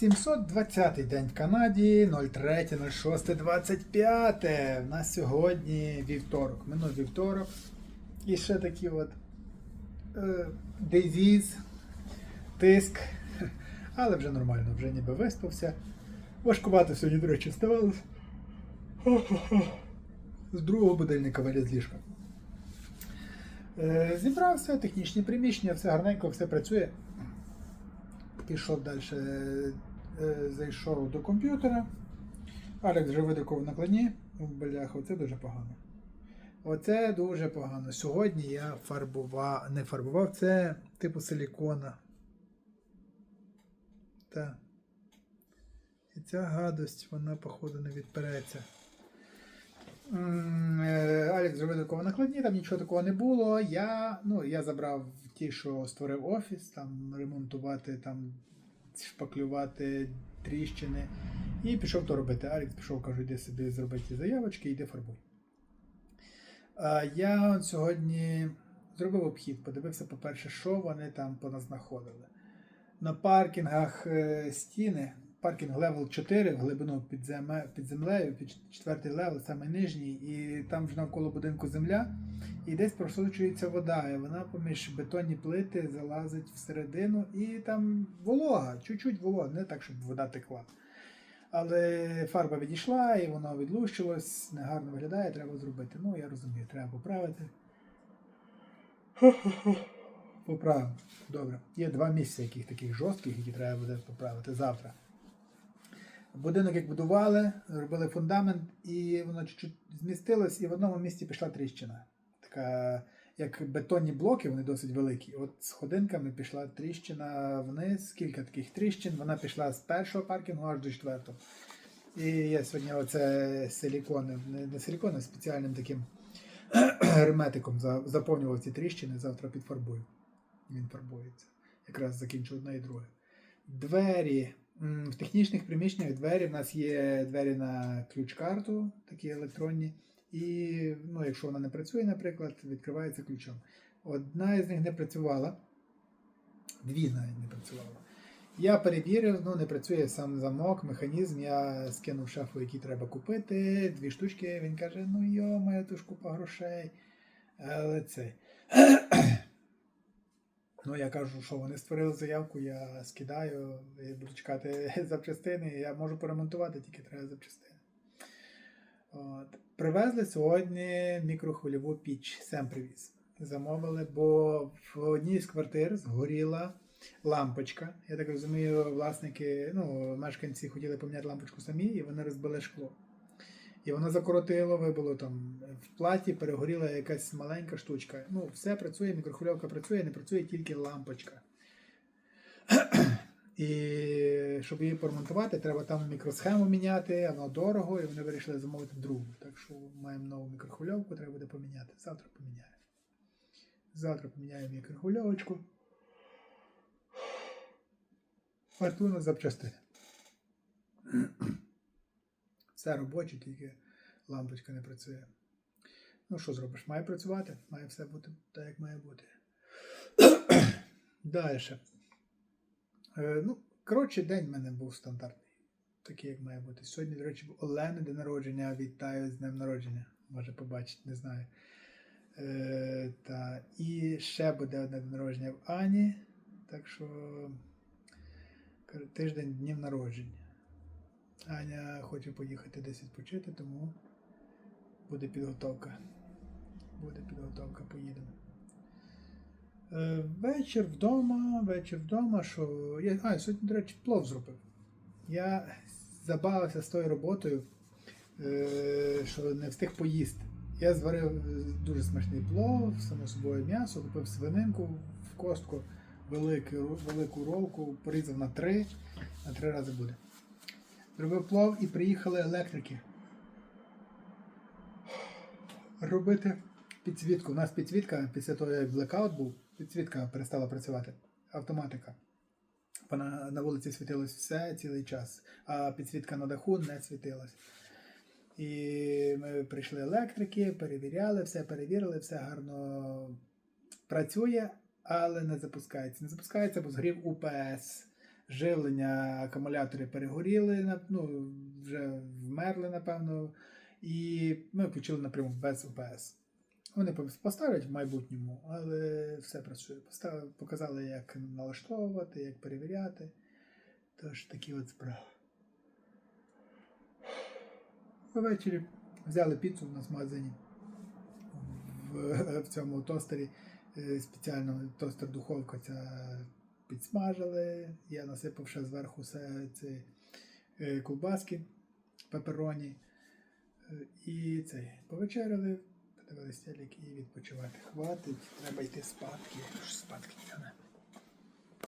720 день в Канаді, 03.06.25. У нас сьогодні вівторок. Минув вівторок. І ще такі от е, тиск. Але вже нормально, вже ніби виспався. Важкувато сьогодні, до речі, ставалося. З другого будильника виліз ліжка. Е, Зібрався, технічні приміщення, все гарненько, все працює. Пішов далі, зайшов до комп'ютера. Алекс вже видрукував накладні. Бляха, оце дуже погано. Оце дуже погано. Сьогодні я фарбував, не фарбував, це типу силікона. Так. І ця гадость, вона, походу, не відпереться. Е, Алекс зробив такого накладні, там нічого такого не було. Я, ну, я забрав ті, що створив офіс, там ремонтувати, там шпаклювати тріщини. І пішов то робити. Алікс пішов, кажу, йди собі зроби ті заявочки, йди фарбуй. Я сьогодні зробив обхід, подивився, по-перше, що вони там поназнаходили. На паркінгах е, стіни, паркінг левел 4 в глибину під, земе, під землею, під четвертий левел, саме нижній, і там ж навколо будинку земля, і десь просочується вода, і вона поміж бетонні плити залазить всередину, і там волога, чуть-чуть волога, не так, щоб вода текла. Але фарба відійшла і воно відлущилось, негарно виглядає, треба зробити. Ну, я розумію, треба поправити. Поправимо. Добре. Є два місця, яких таких жорстких, які треба буде поправити завтра. Будинок як будували, робили фундамент, і воно чуть-чуть змістилось, і в одному місці пішла тріщина. Така, як бетонні блоки, вони досить великі. От з ходинками пішла тріщина вниз, кілька таких тріщин. Вона пішла з першого паркінгу аж до четвертого. І я сьогодні оце силікони, не, силікони, а спеціальним таким герметиком заповнював ці тріщини, завтра підфарбую. Він фарбується. Якраз закінчу одне і друге. Двері. В технічних приміщеннях двері. В нас є двері на ключ-карту, такі електронні. І ну, якщо вона не працює, наприклад, відкривається ключом. Одна із них не працювала, дві навіть не працювала. Я перевірив, ну не працює сам замок, механізм. Я скинув шафу, який треба купити. Дві штучки. Він каже: ну йо, моя то ж грошей. Але це. Ну, я кажу, що вони створили заявку, я скидаю, і буду чекати запчастини, я можу поремонтувати, тільки треба запчастини. От. Привезли сьогодні мікрохвильову піч, сам привіз. Замовили, бо в одній з квартир згоріла лампочка. Я так розумію, власники, ну, мешканці хотіли поміняти лампочку самі, і вони розбили шкло. І воно закоротило, вибуло там в платі, перегоріла якась маленька штучка. Ну, все працює, мікрохвильовка працює, не працює тільки лампочка. І щоб її поремонтувати, треба там мікросхему міняти, воно дорого, і вони вирішили замовити другу. Так що маємо нову мікрохвильовку, треба буде поміняти. Завтра поміняємо. Завтра поміняємо мікрохвильовочку. Фортуна запчастини. Все робоче, тільки лампочка не працює. Ну, що зробиш? Має працювати, має все бути так, як має бути. Далі. Е, ну, коротше, день в мене був стандартний. Такий, як має бути. Сьогодні, до речі, Олени день народження. Вітаю з днем народження. Може побачити, не знаю. Е, та, і ще буде одне день народження в Ані. Так що тиждень днів народження. Аня хоче поїхати десь відпочити, тому буде підготовка. Буде підготовка, поїдемо. Е, вечір вдома, вечір вдома, що. Я, а, сьогодні, до речі, плов зробив. Я забавився з тою роботою, е, що не встиг поїсти. Я зварив дуже смачний плов, само собою м'ясо, купив свининку в костку, велику, велику ролку, порізав на три, на три рази буде. Зробив плов і приїхали електрики. Робити підсвітку. У нас підсвітка після того, як блекаут був, підсвітка перестала працювати. Автоматика. Вона на вулиці світилось все цілий час, а підсвітка на даху не світилась. І ми прийшли електрики, перевіряли, все перевірили, все гарно працює, але не запускається. Не запускається, бо згрів УПС. Живлення, акумулятори перегоріли, ну, вже вмерли, напевно, і ми включили напряму без ОПС. Вони поставлять в майбутньому, але все працює. Показали, як налаштовувати, як перевіряти. Тож такі от справи. Ввечері взяли піцу у нас в в, в цьому тостері. е, Спеціально тостер-духовка ця підсмажили. Я насипав ще зверху все ці е, ковбаски, пепероні. Е, І цей повечеряли, подивилися телек і відпочивати. Хватить, треба йти спадки. Спадки тягне.